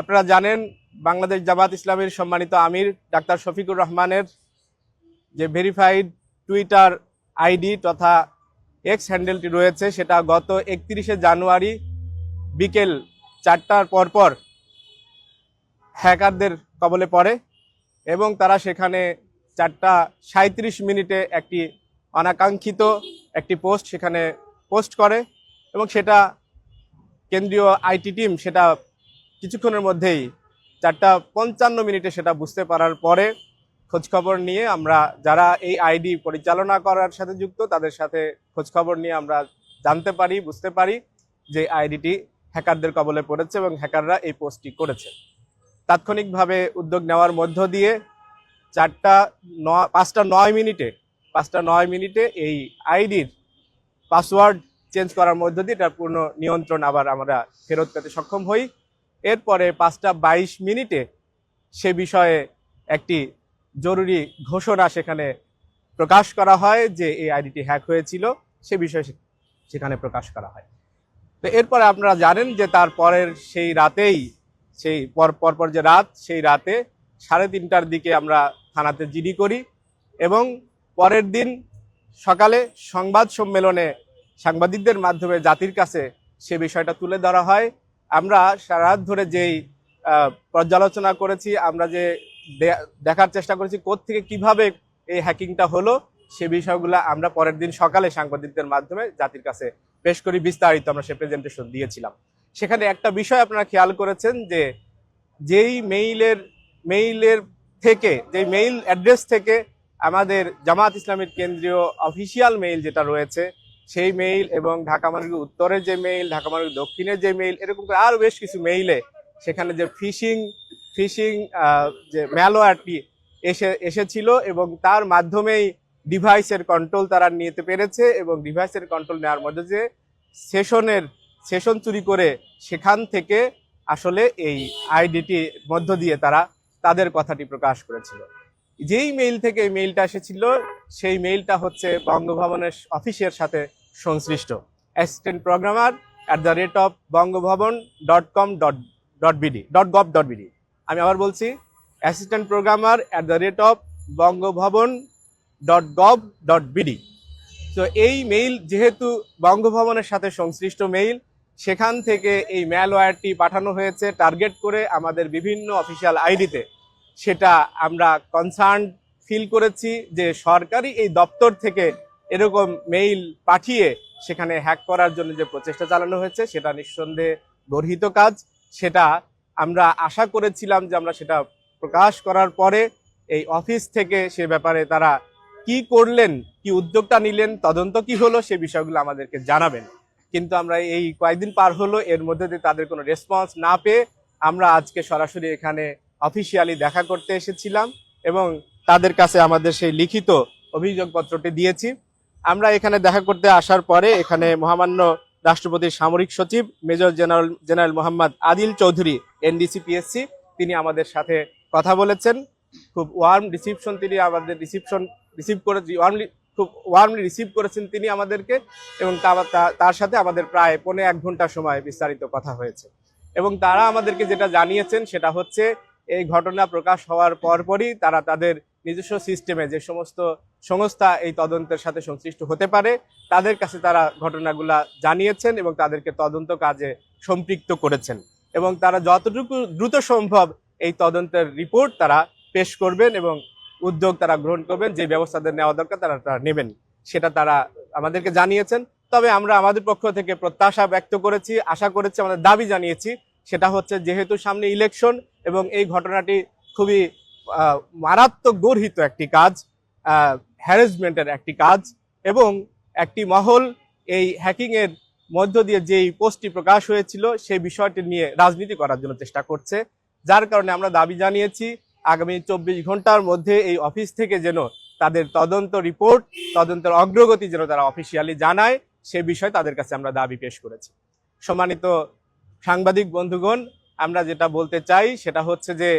আপনারা জানেন, বাংলাদেশ জামাত ইসলামের সম্মানিত আমির ডাক্তার শফিকুর রহমানের যে ভেরিফাইড টুইটার আইডি তথা এক্স হ্যান্ডেলটি রয়েছে, সেটা গত একত্রিশে জানুয়ারি বিকেল চারটার পরপর হ্যাকারদের কবলে পড়ে এবং তারা সেখানে চারটা সাঁত্রিশ মিনিটে একটি অনাকাঙ্ক্ষিত একটি পোস্ট সেখানে পোস্ট করে এবং সেটা কেন্দ্রীয় আইটি টিম সেটা কিছুক্ষণের মধ্যেই চারটা পঞ্চান্ন মিনিটে সেটা বুঝতে পারার পরে খোঁজখবর নিয়ে আমরা যারা এই আইডি পরিচালনা করার সাথে যুক্ত, তাদের সাথে খোঁজখবর নিয়ে আমরা জানতে পারি, বুঝতে পারি যে আইডিটি হ্যাকারদের কবলে পড়েছে এবং হ্যাকাররা এই পোস্টটি করেছে। তাৎক্ষণিকভাবে উদ্যোগ নেওয়ার মধ্য দিয়ে চারটা ন, পাঁচটা নয় মিনিটে, পাঁচটা নয় মিনিটে এই আইডির পাসওয়ার্ড চেঞ্জ করার মধ্য দিয়ে এটার পূর্ণ নিয়ন্ত্রণ আবার আমরা ফেরত পেতে সক্ষম হই। এরপরে পাঁচটা বাইশ মিনিটে সে বিষয়ে একটি জরুরি ঘোষণা সেখানে প্রকাশ করা হয় যে এই আইডিটি হ্যাক হয়েছিল, সে বিষয়ে সেখানে প্রকাশ করা হয়। তো এরপরে আপনারা জানেন যে তার পরের সেই রাতেই, সেই পর, পরপর যে রাত, সেই রাতে সাড়ে তিনটার দিকে আমরা থানাতে জিডি করি এবং পরের দিন সকালে সংবাদ সম্মেলনে সাংবাদিকদের মাধ্যমে জাতির কাছে সে বিষয়টা তুলে ধরা হয়। আমরা সারা ধরে যেই পর্যালোচনা করেছি, আমরা যে দেখার চেষ্টা করেছি থেকে কীভাবে এই হ্যাকিংটা হলো, সে বিষয়গুলো আমরা পরের দিন সকালে সাংবাদিকদের মাধ্যমে জাতির কাছে পেশ করি, বিস্তারিত আমরা সে প্রেজেন্টেশন দিয়েছিলাম। সেখানে একটা বিষয় আপনারা খেয়াল করেছেন যে, যেই মেইলের মেইলের থেকে যে মেইল অ্যাড্রেস থেকে আমাদের জামাত ইসলামের কেন্দ্রীয় অফিসিয়াল মেইল যেটা রয়েছে সেই মেইল এবং ঢাকা মার্গ উত্তরের যে মেইল ঢাকা মার্গ দক্ষিণের যে মেইল এরকম করে আরও বেশ কিছু মেইলে সেখানে যে ফিশিং ফিশিং যে ম্যালওয়্যারটি এসে, এসেছিল এবং তার মাধ্যমেই ডিভাইসের কন্ট্রোল তারা নিতে পেরেছে এবং ডিভাইসের কন্ট্রোল নেওয়ার মধ্যে যে সেশনের সেশন চুরি করে সেখান থেকে আসলে এই আইডিটি মধ্য দিয়ে তারা তাদের কথাটি প্রকাশ করেছিল। যেই মেইল থেকে মেইলটা এসেছিল, সেই মেইলটা হচ্ছে বঙ্গভবনের অফিসের সাথে সংশ্লিষ্ট। Assistant programmer at the rate of Bangabhaban dot com dot dot BD dot gov dot BD আমি আবার বলছি assistant programmer at the rate of Bangabhaban dot gov dot BD তো এই মেইল যেহেতু বঙ্গভবনের সাথে সংশ্লিষ্ট মেইল সেখান থেকে এই ম্যালওয়্যারটি পাঠানো হয়েছে টার্গেট করে আমাদের বিভিন্ন অফিসিয়াল আইডিতে সেটা আমরা কনসার্ন ফিল করেছি যে সরকারি এই দপ্তর থেকে এরকম মেইল পাঠিয়ে সেখানে হ্যাক করার জন্য যে প্রচেষ্টা চালানো হয়েছে, সেটা নিঃসন্দেহে গর্হিত কাজ। সেটা আমরা আশা করেছিলাম যে আমরা সেটা প্রকাশ করার পরে এই অফিস থেকে সে ব্যাপারে তারা কি করলেন, কি উদ্যোগটা নিলেন, তদন্ত কি হলো, সে বিষয়গুলো আমাদেরকে জানাবেন। কিন্তু আমরা এই কয়েকদিন পার হলো, এর মধ্যে দিয়ে তাদের কোনো রেসপন্স না পেয়ে আমরা আজকে সরাসরি এখানে অফিসিয়ালি দেখা করতে এসেছিলাম এবং তাদের কাছে আমাদের সেই লিখিত অভিযোগপত্রটি দিয়েছি। আমরা এখানে দেখা করতে আসার পরে এখানে মহামান্য রাষ্ট্রপতির সামরিক সচিব, major general general Mohammad Adil Chowdhury, NDC, PSC, তিনি আমাদের সাথে কথা বলেছেন। খুব ওয়ার্ম রিসিপশন তিনি আমাদের রিসিপশন রিসিভ করে ওয়ার্মলি খুব ওয়ার্মলি রিসিভ করেছেন তিনি আমাদেরকে এবং তার সাথে আমাদের প্রায় পৌনে এক ঘণ্টা সময় বিস্তারিত কথা হয়েছে। এবং তারা আমাদেরকে যেটা জানিয়েছেন সেটা হচ্ছে এই ঘটনা প্রকাশ হওয়ার পরপরই তারা তাদের নিজস্ব সিস্টেমে যে সমস্ত সংস্থা এই তদন্তের সাথে সংশ্লিষ্ট হতে পারে, তাদের কাছে তারা ঘটনাগুলা জানিয়েছেন এবং তাদেরকে তদন্ত কাজে সম্পৃক্ত করেছেন। এবং তারা যতটুকু দ্রুত সম্ভব এই তদন্তের রিপোর্ট তারা পেশ করবেন এবং উদ্যোগ তারা গ্রহণ করবেন, যে ব্যবস্থাদের নেওয়া দরকার তারা তারা নেবেন, সেটা তারা আমাদেরকে জানিয়েছেন। তবে আমরা আমাদের পক্ষ থেকে প্রত্যাশা ব্যক্ত করেছি, আশা করেছি, আমাদের দাবি জানিয়েছি সেটা হচ্ছে যেহেতু সামনে ইলেকশন এবং এই ঘটনাটি খুবই মারাত্মক গর্হিত একটি কাজ হ্যারাসমেন্টের একটি কাজ এবং একটি মহল এই হ্যাকিং এর মধ্য দিয়ে যেই পোস্টটি প্রকাশ হয়েছিল সেই বিষয়টি নিয়ে রাজনীতি করার জন্য চেষ্টা করছে। যার কারণে আমরা দাবি জানিয়েছি, আগামী চব্বিশ ঘণ্টার মধ্যে এই অফিস থেকে যেন তাদের তদন্ত রিপোর্ট, তদন্তের অগ্রগতি যেন তারা অফিসিয়ালি জানায়, সে বিষয়ে তাদের কাছে আমরা দাবি পেশ করেছি। সম্মানিত সাংবাদিক বন্ধুগণ, আমরা যেটা বলতে চাই সেটা হচ্ছে যে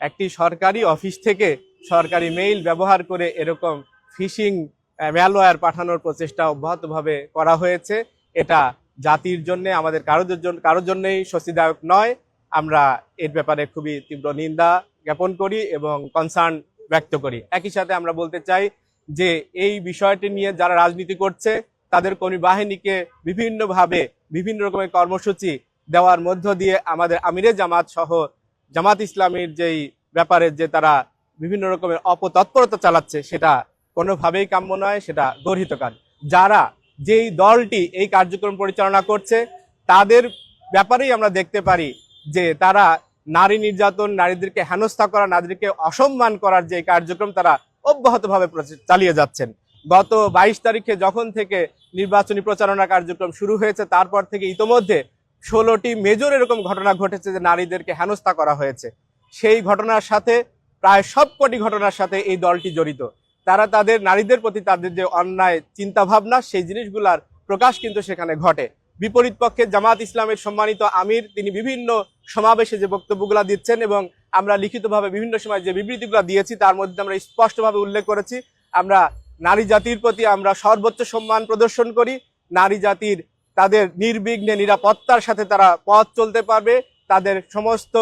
একটি সরকারি অফিস থেকে সরকারি মেইল ব্যবহার করে এরকম ফিশিং ম্যালওয়্যার পাঠানোর প্রচেষ্টা অব্যাহতভাবে করা হয়েছে। এটা জাতির জন্য, আমাদের কারোর জন্য কারোর জন্যই স্বস্তিদায়ক নয়। আমরা এর ব্যাপারে খুবই তীব্র নিন্দা জ্ঞাপন করি এবং কনসার্ন ব্যক্ত করি। একই সাথে আমরা বলতে চাই যে এই বিষয়টি নিয়ে যারা রাজনীতি করছে, তাদের কর্মী বাহিনীকে বিভিন্নভাবে, বিভিন্ন রকমের কর্মসূচি দেওয়ার মধ্য দিয়ে আমাদের আমিরে জামাত সহ জামাত ইসলামীর যেই ব্যাপারে যে তারা বিভিন্ন রকমের অপতৎপরতা চালাচ্ছে, সেটা কোনোভাবেই কাম্য নয়, সেটা গর্হিত কাজ। যারা যেই দলটি এই কার্যক্রম পরিচালনা করছে, তাদের ব্যাপারেই আমরা দেখতে পারি যে তারা নারী নির্যাতন, নারীদেরকে হেনস্থা করা, নারীদেরকে অসম্মান করার যে কার্যক্রম তারা অব্যাহতভাবে চালিয়ে যাচ্ছেন। গত বাইশ তারিখে যখন থেকে নির্বাচনী প্রচারণা কার্যক্রম শুরু হয়েছে, তারপর থেকে ইতোমধ্যে ষোলোটি মেজর এরকম ঘটনা ঘটেছে যে নারীদেরকে হেনস্থা করা হয়েছে। সেই ঘটনার সাথে প্রায় সবকটি ঘটনার সাথে এই দলটি জড়িত। তারা তাদের, নারীদের প্রতি তাদের যে অন্যায় চিন্তা ভাবনা সেই জিনিসগুলার প্রকাশ কিন্তু সেখানে ঘটে। বিপরীত পক্ষে জামাত ইসলামের সম্মানিত আমির, তিনি বিভিন্ন সমাবেশে যে বক্তব্যগুলো দিচ্ছেন এবং আমরা লিখিতভাবে বিভিন্ন সময় যে বিবৃতিগুলো দিয়েছি, তার মধ্যে আমরা স্পষ্টভাবে উল্লেখ করেছি। আমরা নারী জাতির প্রতি আমরা সর্বোচ্চ সম্মান প্রদর্শন করি। নারী জাতির তাদের নির্বিঘ্নে নিরাপত্তার সাথে তারা পথ চলতে পারবে, তাদের সমস্ত,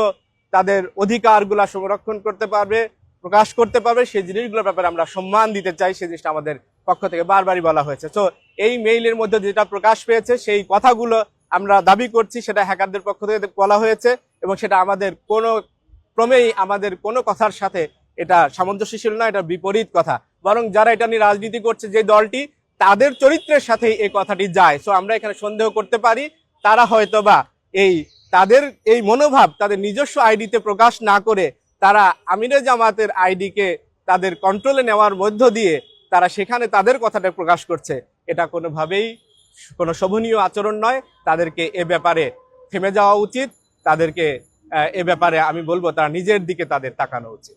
তাদের অধিকারগুলা সংরক্ষণ করতে পারবে, প্রকাশ করতে পারবে, সেই জিনিসগুলোর ব্যাপারে আমরা সম্মান দিতে চাই, সেই জিনিসটা আমাদের পক্ষ থেকে বারবারই বলা হয়েছে। তো এই মেইলের মধ্যে যেটা প্রকাশ পেয়েছে, সেই কথাগুলো আমরা দাবি করছি, সেটা হ্যাকারদের পক্ষ থেকে বলা হয়েছে এবং সেটা আমাদের কোনো, ক্রমেই আমাদের কোনো কথার সাথে এটা সামঞ্জস্যশীল নয়, এটা বিপরীত কথা। বরং যারা এটা নিয়ে রাজনীতি করছে, যে দলটি তাদের চরিত্রের সাথে এই কথাটি যায়। সো আমরা এখানে সন্দেহ করতে পারি, তারা হয়তো বা এই তাদের এই মনোভাব, তাদের নিজস্ব আইডিতে প্রকাশ না করে তারা আমিরে জামাতের আইডিকে তাদের কন্ট্রোলে নেওয়ার মধ্য দিয়ে তারা সেখানে তাদের কথাটা প্রকাশ করছে। এটা কোনোভাবেই কোনো শোভনীয় আচরণ নয়। তাদেরকে এ ব্যাপারে থেমে যাওয়া উচিত। তাদেরকে এ ব্যাপারে আমি বলব, তারা নিজের দিকে তাদের তাকানো উচিত।